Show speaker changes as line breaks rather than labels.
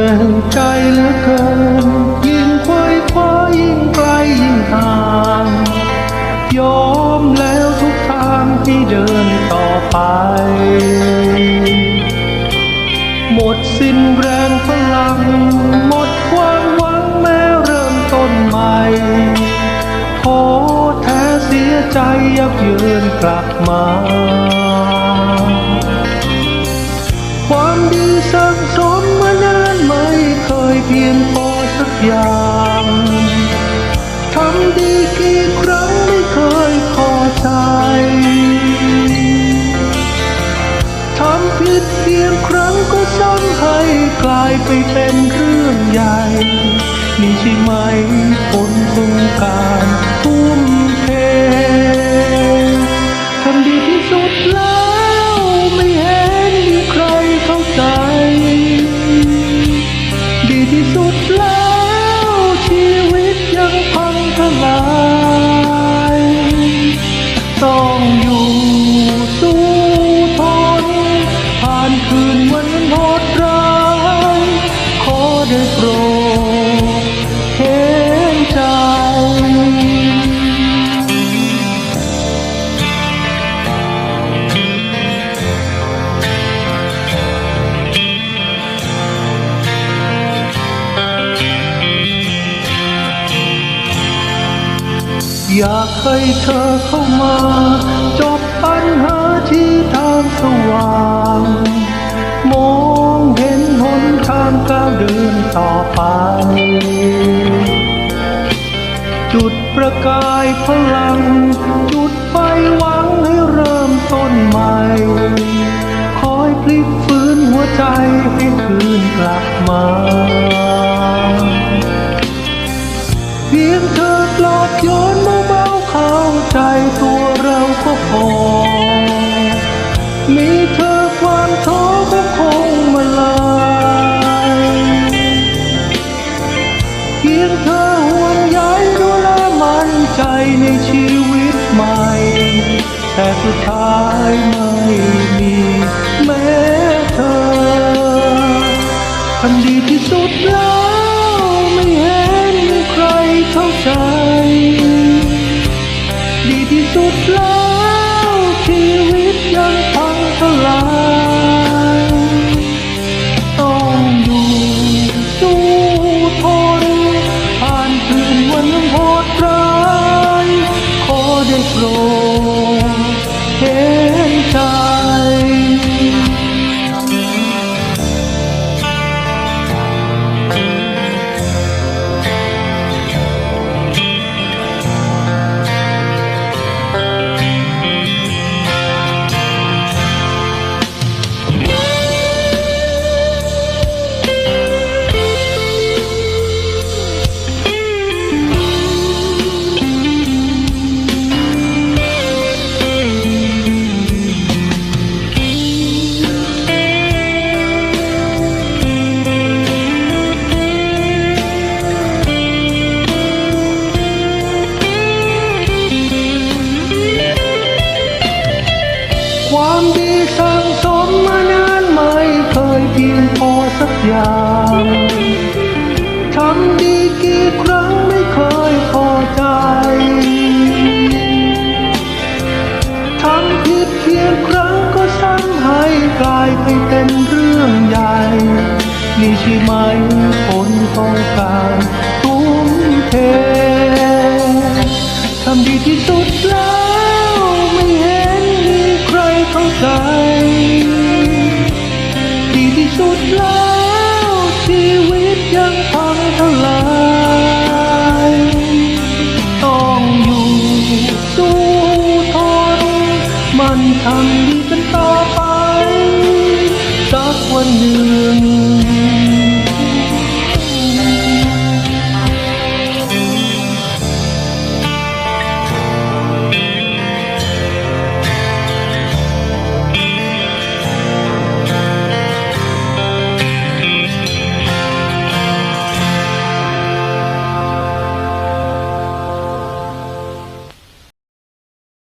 เหนื่อยใจเหลือเกิน ยิ่งควยคว้ายิ่งไกลยิ่งห่าง ยอมแล้วทุกทางที่เดินต่อไป หมดสิ้นแรงพลัง หมดความหวังแม้เริ่มต้นใหม่ท้อแท้เสียใจยับเยินกลับมาความดีสั่งสม พียงพอสักอย่างทำดีกี่ครั้งไม่เคยพอใจทำผิดเพียงครั้งก็ซ้ำให้กลายไปเป็นเรื่องใหญ่นี่ใช่ไหมคน อยู่สู้ทนผ่านคืนวันโหดร้ายขอได้โปรดเห็นใจอยากให้เธอเข้ามา เดินต่อไป จุดประกายพลัง จุดไฟหวังให้เริ่มต้นใหม่ คอยพลิกฟื้นหัวใจให้คืนกลับมา ยงเธอห่วงใยดูแลมั่นใจในชีวิตใหม่ แต่สุดท้ายไม่มีแม้เธอทำดีที่สุดแล้วไม่เห็นใครเข้าใจ ดีที่สุดแล้ว พียงพอสักอย่างทำดีกี่ครั้งไม่เคยพอใจทำผิดเพียงครั้งก็ซ้ำให้กลายไปเป็นเรื่องใหญ่ นี่ใช่ไหมผลของการทุ่มเททำดีที่สุดแล้ว มันทำดีกันต่อไป สักวันหนึ่ง